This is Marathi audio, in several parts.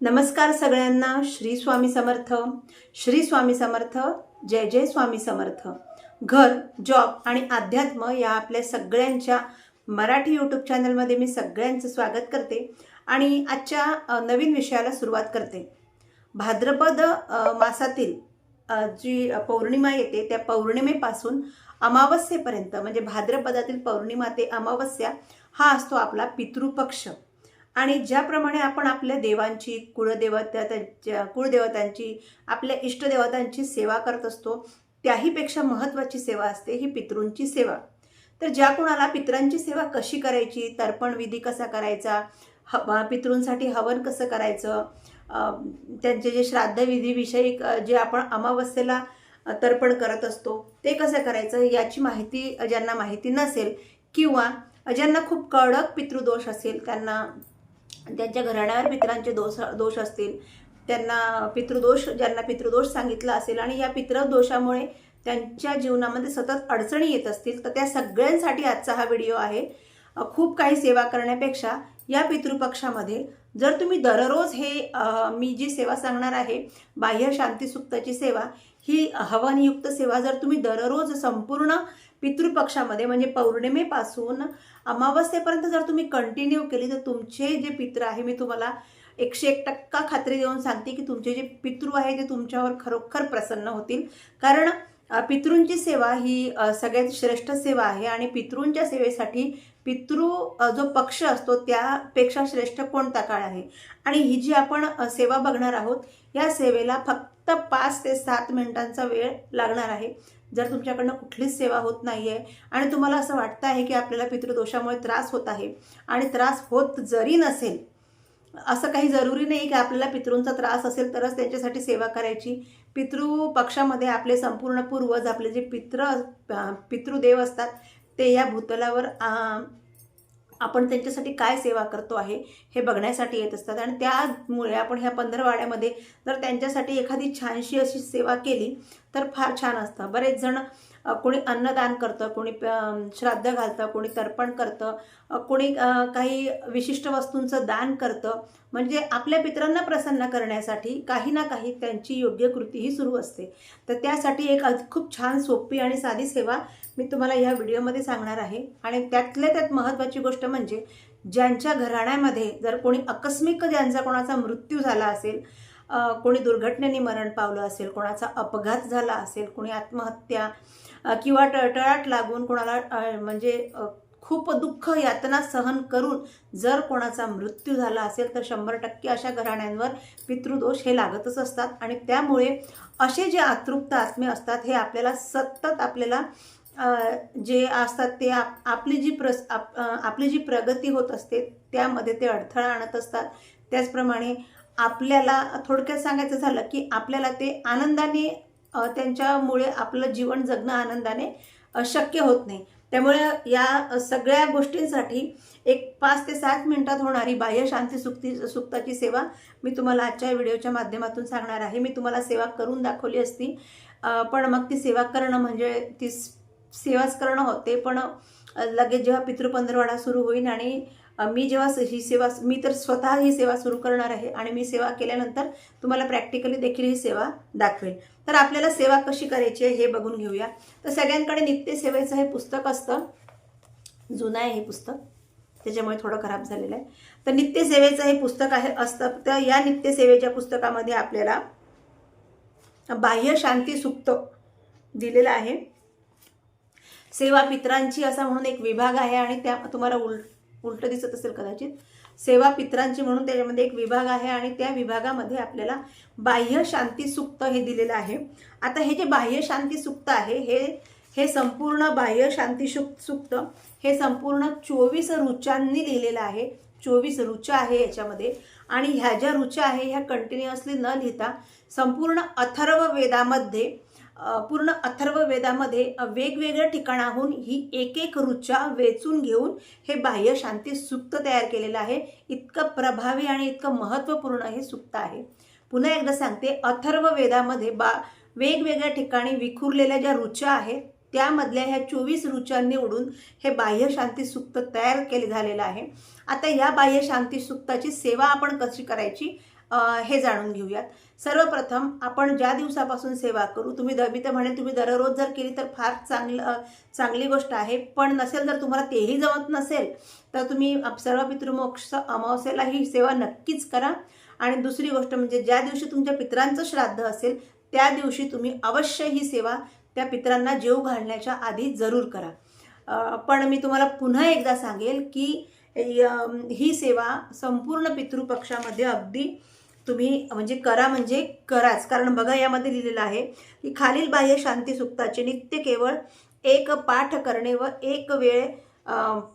नमस्कार सगळ्यांना श्री स्वामी समर्थ. श्री स्वामी समर्थ जय जय स्वामी समर्थ. घर जॉब आणि अध्यात्म या आपल्या सगळ्यांच्या मराठी यूट्यूब चॅनलमध्ये मी सगळ्यांचं स्वागत करते आणि आजच्या नवीन विषयाला सुरुवात करते. भाद्रपद मासातील जी पौर्णिमा येते त्या पौर्णिमेपासून अमावस्येपर्यंत म्हणजे भाद्रपदातील पौर्णिमा ते अमावस्या हा असतो आपला पितृपक्ष. आणि ज्याप्रमाणे आपण आपल्या देवांची कुळदेवता कुळदेवतांची आपल्या इष्टदेवतांची सेवा करत असतो त्याहीपेक्षा महत्त्वाची सेवा असते ही पितृंची सेवा. तर ज्या कोणाला पितरांची सेवा कशी करायची तर्पण विधी कसा करायचा ह पितृंसाठी हवन कसं करायचं त्यांचे जे श्राद्धविधीविषयी जे आपण अमावस्येला तर्पण करत असतो ते कसं करायचं याची माहिती ज्यांना माहिती नसेल किंवा ज्यांना खूप कडक पितृदोष असेल त्यांना त्यांच्या घराण्यावर पितरांचे दोष दोष असतील त्यांना पितृदोष ज्यांना पितृदोष सांगितला असेल आणि या पितृदोषामुळे त्यांच्या जीवनामध्ये सतत अडचणी येत असतील तर त्या सगळ्यांसाठी आजचा हा व्हिडिओ आहे. खूप काही सेवा करण्यापेक्षा या पितृपक्षामध्ये जर तुम्ही दररोज हे मी जी सेवा सांगणार आहे बाह्य शांतीसुक्ताची सेवा ही हवनयुक्त सेवा जर तुम्ही दररोज संपूर्ण पितृपक्षामध्ये म्हणजे पौर्णिमेपासून अमावस्येपर्यंत जर तुम्ही कंटिन्यू केली तर तुमचे जे पित्र आहे मी तुम्हाला एकशे एक टक्का खात्री देऊन सांगते की तुमचे जे पितृ आहे ते तुमच्यावर खरोखर प्रसन्न होतील. कारण पितृंची सेवा ही सगळ्यात श्रेष्ठ सेवा आहे आणि पितृंच्या सेवेसाठी पितृ जो पक्ष असतो त्यापेक्षा श्रेष्ठ कोणता काळ आहे? आणि ही जी आपण सेवा बघणार आहोत या सेवेला फक्त पाच ते सात मिनिटांचा वेळ लागणार आहे. जर तुमच्याकडनं कुठलीच सेवा होत नाही आहे आणि तुम्हाला असं वाटतं आहे की आपल्याला पितृदोषामुळे त्रास होत आहे आणि त्रास होत जरी नसेल असं काही जरुरी नाही की आपल्याला पितृंचा त्रास असेल तरच त्यांच्यासाठी सेवा करायची. पितृ पक्षामध्ये आपले संपूर्ण पूर्वज आपले जे पित्र पितृदेव असतात ते या भूतलावर आपण त्यांच्यासाठी काय सेवा करतो आहे हे बघण्यासाठी येत असतात. आणि त्यामुळे आपण ह्या पंधरवाड्यामध्ये जर त्यांच्यासाठी एखादी छानशी अशी सेवा केली तर फार छान असतं. बरेच जण कोणी अन्नदान करतं कोणी श्राद्ध घालतं कोणी तर्पण करतं कोणी काही विशिष्ट वस्तूंचं दान करतं. म्हणजे आपल्या पित्रांना प्रसन्न करण्यासाठी काही ना काही त्यांची योग्य कृती ही सुरू असते. तर त्यासाठी एक खूप छान सोपी आणि साधी सेवा मी तुम्हाला ह्या व्हिडिओमध्ये सांगणार आहे. आणि त्यातल्या त्यात महत्त्वाची गोष्ट म्हणजे ज्यांच्या घराण्यामध्ये जर कोणी आकस्मिक ज्यांचा कोणाचा मृत्यू झाला असेल कोणी दुर्घटनेने मरण पावलं असेल कोणाचा अपघात झाला असेल कोणी आत्महत्या किंवा टळटळाट लागून कोणाला म्हणजे खूप दुःख यातना सहन करून जर कोणाचा मृत्यू झाला असेल तर शंभर टक्के अशा घराण्यांवर पितृदोष हे लागतच असतात. आणि त्यामुळे असे जे अतृप्त आत्मे असतात हे आपल्याला सतत आपल्याला जे असतात ते आप आपली जी प्रस आप आपली जी प्रगती होत असते त्यामध्ये ते अडथळा आणत असतात. त्याचप्रमाणे आपल्याला थोडक्यात सांगायचं झालं की आपल्याला ते आनंदाने त्यांच्यामुळे आपलं जीवन जगणं आनंदाने शक्य होत नाही. त्यामुळे या सगळ्या गोष्टींसाठी एक पाच ते सात मिनिटात होणारी बाह्य शांती सुक्ती सुक्ताची सेवा मी तुम्हाला आजच्या व्हिडिओच्या माध्यमातून सांगणार आहे. मी तुम्हाला सेवा करून दाखवली असती. पण मग ती सेवा करणं म्हणजे ती सेवाच करणं होते पण लगेच जेव्हा पितृपंधरवाडा सुरू होईल आणि मी जेव्हा ही सेवा मी तर स्वतः ही सेवा सुरू करणार आहे आणि मी सेवा केल्यानंतर तुम्हाला प्रॅक्टिकली देखील ही सेवा दाखवेल. तर आपल्याला सेवा कशी करायची आहे हे बघून घेऊया. तर सगळ्यांकडे नित्यसेवेचं हे पुस्तक असतं. जुनं आहे हे पुस्तक. त्याच्यामुळे थोडं खराब झालेलं आहे. तर नित्यसेवेचं हे पुस्तक आहे असतं. तर या नित्यसेवेच्या पुस्तकामध्ये आपल्याला बाह्य शांती सुक्त दिलेलं आहे. सेवा पित्रांची असा म्हणून एक विभाग आहे आणि त्या तुम्हाला उल उलटं दिसत असेल कदाचित. सेवा पित्रांची म्हणून त्याच्यामध्ये एक विभाग आहे आणि त्या विभागामध्ये आपल्याला बाह्य शांती सुक्त हे दिलेलं आहे. आता हे जे बाह्य शांती सुक्त आहे हे हे संपूर्ण बाह्य शांती सुक्त हे संपूर्ण चोवीस रुचांनी लिहिलेलं आहे. चोवीस रुचा आहे याच्यामध्ये. आणि ह्या ज्या ऋचा आहे ह्या कंटिन्युअसली न लिहिता संपूर्ण अथर्व वेदामध्ये पूर्ण अथर्व वेदामध्ये वेगवेगळ्या ठिकाणाहून ही एक एक रुचा वेचून घेऊन हे बाह्य शांती सुक्त तयार केलेलं आहे. इतकं प्रभावी आणि इतकं महत्त्वपूर्ण हे सुक्त आहे. पुन्हा एकदा सांगते अथर्व वेदामध्ये बा वेगवेगळ्या ठिकाणी विखुरलेल्या ज्या रुचा आहेत त्यामधल्या ह्या चोवीस रुचा निवडून हे बाह्य शांती सुक्त तयार केले झालेलं आहे. आता या बाह्य शांती सुक्ताची सेवा आपण कशी करायची? हे जाणून घेऊयात. सर्वप्रथम आपण ज्या दिवसापासून सेवा करू तुम्ही द मी तर म्हणेन तुम्ही दररोज जर केली तर फार चांगलं चांगली गोष्ट आहे. पण नसेल जर तुम्हाला तेही जमत नसेल तर तुम्ही सर्व पितृमोक्ष अमावस्येला ही सेवा नक्कीच करा. आणि दुसरी गोष्ट म्हणजे ज्या दिवशी तुमच्या पित्रांचं श्राद्ध असेल त्या दिवशी तुम्ही अवश्य ही सेवा त्या पित्रांना जेव घालण्याच्या आधी जरूर करा. पण मी तुम्हाला पुन्हा एकदा सांगेल की ही सेवा संपूर्ण पितृपक्षामध्ये अगदी तुम्ही म्हणजे करा म्हणजे कराच. कारण बघा यामध्ये लिहिलेलं आहे की खालील बाह्य शांती सुक्ताचे नित्य केवळ एक पाठ करणे व एक वेळ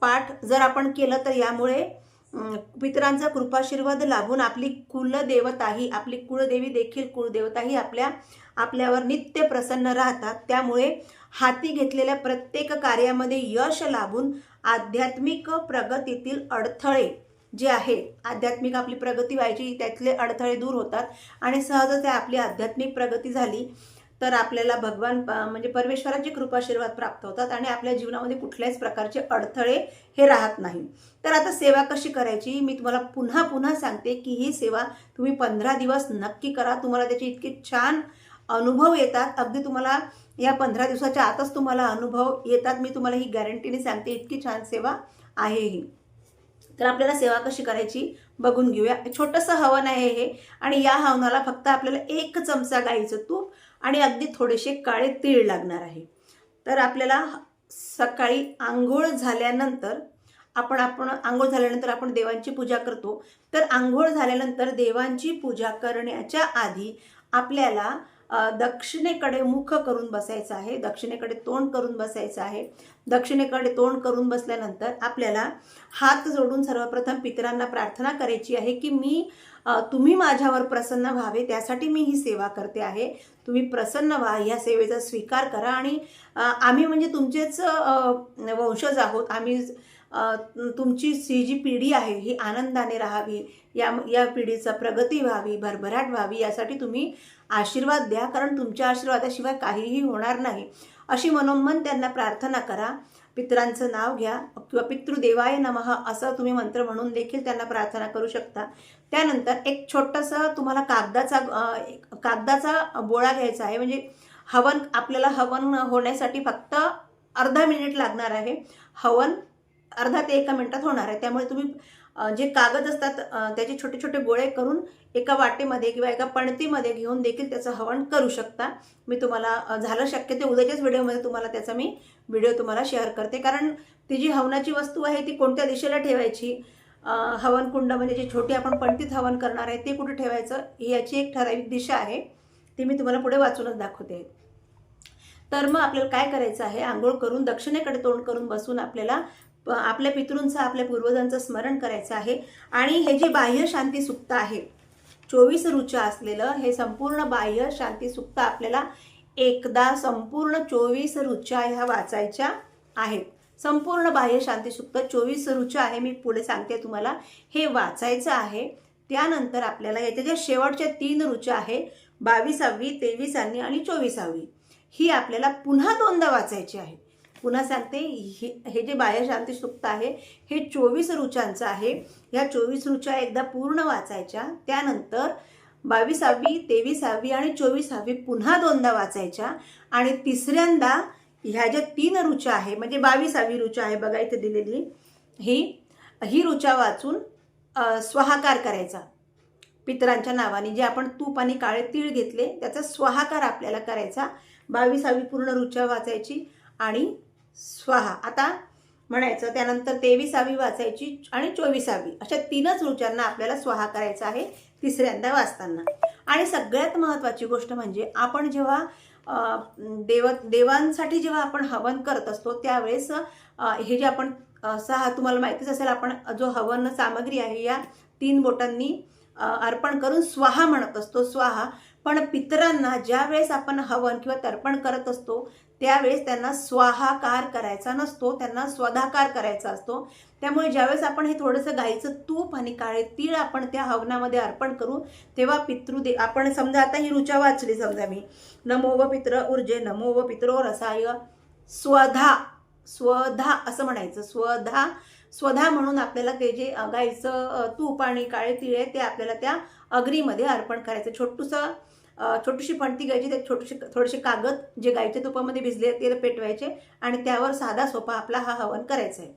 पाठ जर आपण केलं तर यामुळे पितरांचा कृपाशीर्वाद लाभून आपली कुलदेवताही आपली कुळदेवी देखील कुळदेवताही आपल्या आपल्यावर नित्य प्रसन्न राहतात. त्यामुळे हाती घेतलेल्या प्रत्येक कार्यामध्ये यश लाभून आध्यात्मिक प्रगतीतील अडथळे जे आहे आध्यात्मिक आपली प्रगती व्हायची त्यातले अडथळे दूर होतात. आणि सहजच आपली आध्यात्मिक प्रगती झाली तर आपल्याला भगवान म्हणजे परमेश्वराची कृपाशीर्वाद प्राप्त होतात आणि आपल्या जीवनामध्ये कुठल्याच प्रकारचे अडथळे हे राहत नाही. तर आता सेवा कशी करायची? मी तुम्हाला पुन्हा पुन्हा सांगते की ही सेवा तुम्ही पंधरा दिवस नक्की करा. तुम्हाला त्याचे इतके छान अनुभव येतात. अगदी तुम्हाला या पंधरा दिवसाच्या आतच तुम्हाला अनुभव येतात. मी तुम्हाला ही गॅरंटीने सांगते इतकी छान सेवा आहे ही. तर आपल्याला सेवा कशी करायची बघून घेऊया. छोटंसं हवन आहे हे. आणि या हवनाला फक्त आपल्याला एक चमचा गाईचं तूप आणि अगदी थोडेसे काळे तीळ लागणार आहे. तर आपल्याला सकाळी आंघोळ झाल्यानंतर आपण आपण आंघोळ झाल्यानंतर आपण देवांची पूजा करतो. तर आंघोळ झाल्यानंतर देवांची पूजा करण्याच्या आधी आपल्याला दक्षिणेकडे मुख करून बसायचं आहे दक्षिणेकडे तोंड करून बसायचं आहे. दक्षिणेकडे तोंड करून बसल्यानंतर आपल्याला हात जोडून सर्वप्रथम पितरांना प्रार्थना करायची आहे की मी तुम्ही माझ्यावर प्रसन्न व्हावे त्यासाठी मी ही सेवा करते आहे. तुम्ही प्रसन्न व्हा या सेवेचा स्वीकार करा आणि आम्ही म्हणजे तुमचेच वंशज आहोत. आम्ही तुमची ही जी पिढी आहे ही आनंदाने राहावी या या पिढीचा प्रगती व्हावी भरभराट व्हावी यासाठी तुम्ही आशीर्वाद द्या. कारण तुमच्या आशीर्वादाशिवाय काहीही होणार नाही. अशी मनोमन त्यांना प्रार्थना करा. पितरांचं नाव घ्या किंवा पितृदेवाय नमः असं तुम्ही मंत्र म्हणून देखील त्यांना प्रार्थना करू शकता. त्यानंतर एक छोटंसं तुम्हाला कागदाचा एक कागदाचा बोळा घ्यायचा आहे. म्हणजे हवन आपल्याला हवन होण्यासाठी फक्त अर्धा मिनिट लागणार आहे. हवन अर्धा ते एका मिनिटात होणार आहे. त्यामुळे तुम्ही जे कागद असतात त्याचे छोटे छोटे गोळे करून एका वाटेमध्ये किंवा एका पणतीमध्ये घेऊन देखील त्याचं हवन करू शकता. मी तुम्हाला झालं शक्य ते उद्याच्याच व्हिडिओमध्ये तुम्हाला त्याचा मी व्हिडिओ तुम्हाला शेअर करते. कारण ती जी हवनाची वस्तू आहे ती कोणत्या दिशेला ठेवायची? हवन कुंड म्हणजे जे छोटी आपण पणतीत हवन करणार आहे ते कुठे ठेवायचं? ही याची एक ठराविक दिशा आहे. ती मी तुम्हाला पुढे वाचूनच दाखवते. तर मग आपल्याला काय करायचं आहे? आंघोळ करून दक्षिणेकडे तोंड करून बसून आपल्याला आपल्या पितृंचं आपल्या पूर्वजांचं स्मरण करायचं आहे. आणि हे जे बाह्य शांती सुप्त आहे चोवीस रुचा असलेलं हे संपूर्ण बाह्य शांती सुप्त आपल्याला एकदा संपूर्ण चोवीस रुचा ह्या वाचायच्या आहेत. संपूर्ण बाह्य शांतीसुक्त चोवीस रुचा आहे मी पुढे सांगते तुम्हाला. हे वाचायचं आहे त्यानंतर आपल्याला याच्या ज्या शेवटच्या तीन रुचा आहे बावीसावी तेवीसावी आणि चोवीसावी ही आपल्याला पुन्हा दोनदा वाचायची आहे. पुन्हा सांगते हे हे जे बाह्य शांती सुक्त आहे हे चोवीस रुचांचं आहे. ह्या चोवीस रुचा एकदा पूर्ण वाचायच्या त्यानंतर बावीसावी तेवीसावी आणि चोवीसावी पुन्हा दोनदा वाचायच्या आणि तिसऱ्यांदा ह्या ज्या तीन रुचा आहे म्हणजे बावीसावी रुचा आहे बघा इथे दिलेली ही ही रुचा वाचून स्वहाकार स्वाहाकार करायचा. पितरांच्या नावाने जे आपण तूप आणि काळे तीळ घेतले त्याचा स्वाहाकार आपल्याला करायचा. बावीसावी पूर्ण रुचा वाचायची आणि स्वाहा. आता म्हणायचं त्यानंतर तेविसावी वाचायची आणि चोवीसावी. अशा तीनच रुचांना आपल्याला स्वाहा करायचा आहे तिसऱ्यांदा वाचताना. आणि सगळ्यात महत्त्वाची गोष्ट म्हणजे आपण जेव्हा देव देवांसाठी जेव्हा आपण हवन करत असतो त्यावेळेस हे जे आपण सहा तुम्हाला माहितीच असेल आपण जो हवन सामग्री आहे या तीन बोटांनी अर्पण करून स्वाहा म्हणत असतो. स्वाहा पण पितरांना ज्या वेळेस आपण हवन किंवा तर्पण करत असतो त्यावेळेस त्यांना स्वाहाकार करायचा नसतो त्यांना स्वधाकार करायचा असतो. त्यामुळे ज्यावेळेस आपण हे थोडंसं गाईचं तूप आणि काळे तीळ आपण त्या हवनामध्ये अर्पण करू तेव्हा पितृदे आपण समजा आता ही रुचा वाचली समजा मी. नमो व पित्र ऊर्जे नमो व पित्रो रसाय स्वधा स्वधा असं म्हणायचं. स्वधा स्वधा म्हणून आपल्याला ते जे गाईचं तूप आणि काळे तिळे ते आपल्याला त्या अग्रीमध्ये अर्पण करायचं. छोटूसं छोटीशी पणती घ्यायची ते छोटीशी थोडेसे कागद जे गाईच्या तुपामध्ये भिजले ते पेटवायचे आणि त्यावर साधा सोपा आपला हा हवन करायचा आहे.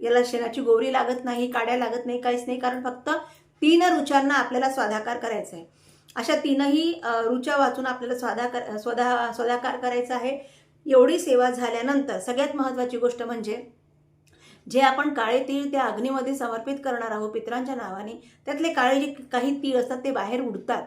याला शेणाची गोवरी लागत नाही काड्या लागत नाही काहीच नाही कारण फक्त तीन रुचांना आपल्याला स्वाधाकार करायचा आहे. अशा तीनही रुच्या रुचा वाचून आपल्याला स्वाधाकार स्वधा स्वाधाकार करायचा आहे. एवढी सेवा झाल्यानंतर सगळ्यात महत्त्वाची गोष्ट म्हणजे जे आपण काळे तीळ त्या अग्नीमध्ये समर्पित करणार आहोत पित्रांच्या नावाने त्यातले काळे जे काही तीळ असतात ते बाहेर उडतात.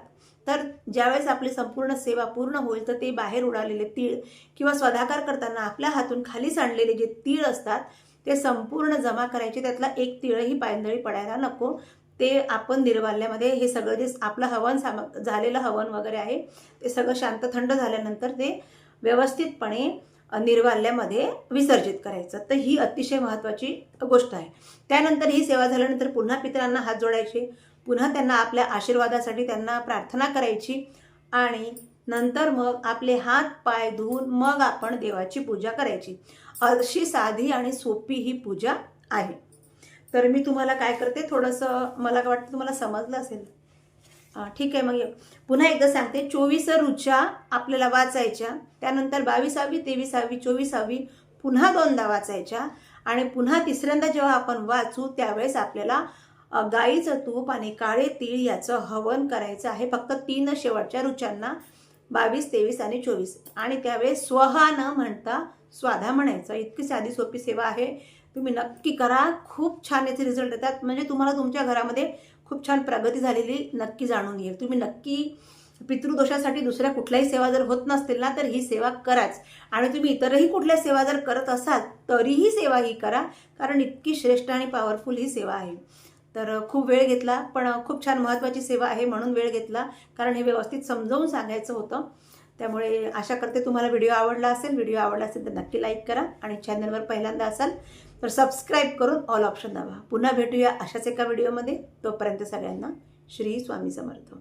तर ज्यावेळेस आपली संपूर्ण सेवा पूर्ण होईल तर ते बाहेर उडालेले तीळ किंवा स्वधाकार करताना आपल्या हातून खाली सांडलेले जे तीळ असतात ते संपूर्ण जमा करायचे. त्यातला एक तीळही पायंदळी पडायला नको. ते आपण निर्वाल्यामध्ये हे सगळं जे आपलं हवन साम झालेलं हवन वगैरे आहे ते सगळं शांत थंड झाल्यानंतर ते व्यवस्थितपणे निर्वाल्यामध्ये विसर्जित करायचं. तर ही अतिशय महत्त्वाची गोष्ट आहे. त्यानंतर ही सेवा झाल्यानंतर पुन्हा पितरांना हात जोडायचे. पुन्हा त्यांना आपल्या आशीर्वादासाठी त्यांना प्रार्थना करायची. आणि नंतर मग आपले हात पाय धुवून मग आपण देवाची पूजा करायची. अशी साधी आणि सोपी ही पूजा आहे. तर मी तुम्हाला काय करते थोडंसं मला वाटतं तुम्हाला समजलं असेल. ठीक आहे मग पुन्हा एकदा सांगते चोवीस रुचा आपल्याला वाचायच्या त्यानंतर बावीसावी तेवीसावी चोवीसावी पुन्हा दोनदा वाचायच्या आणि पुन्हा तिसऱ्यांदा जेव्हा आपण वाचू त्यावेळेस आपल्याला गाईचं तूप आणि काळे तीळ याचं हवन करायचं आहे फक्त तीन शेवटच्या रुचांना बावीस तेवीस आणि चोवीस. आणि त्यावेळेस स्वहा न म्हणता स्वाधा म्हणायचं. इतकी साधी सोपी सेवा आहे. तुम्ही नक्की करा. खूप छान याचे रिझल्ट येतात. म्हणजे तुम्हाला तुमच्या घरामध्ये खूप छान प्रगती झालेली नक्की जाणून येईल तुम्ही नक्की पितृदोषासाठी दुसऱ्या कुठल्याही सेवा जर होत नसतील ना तर ही सेवा कराच. आणि तुम्ही इतरही कुठल्या सेवा जर करत असाल तरीही सेवा ही करा कारण इतकी श्रेष्ठ आणि पॉवरफुल ही सेवा आहे. तर खूप वेळ घेतला पण खूप छान महत्त्वाची सेवा आहे म्हणून वेळ घेतला कारण हे व्यवस्थित समजावून सांगायचं होतं. त्यामुळे आशा करते तुम्हाला व्हिडिओ आवडला असेल व्हिडिओ आवडला असेल तर नक्की लाईक करा. आणि चॅनलवर पहिल्यांदा असाल तर सबस्क्राईब करून ऑल ऑप्शन दाबा. पुन्हा भेटूया अशाच एका व्हिडिओमध्ये तोपर्यंत सगळ्यांना श्री स्वामी समर्थ.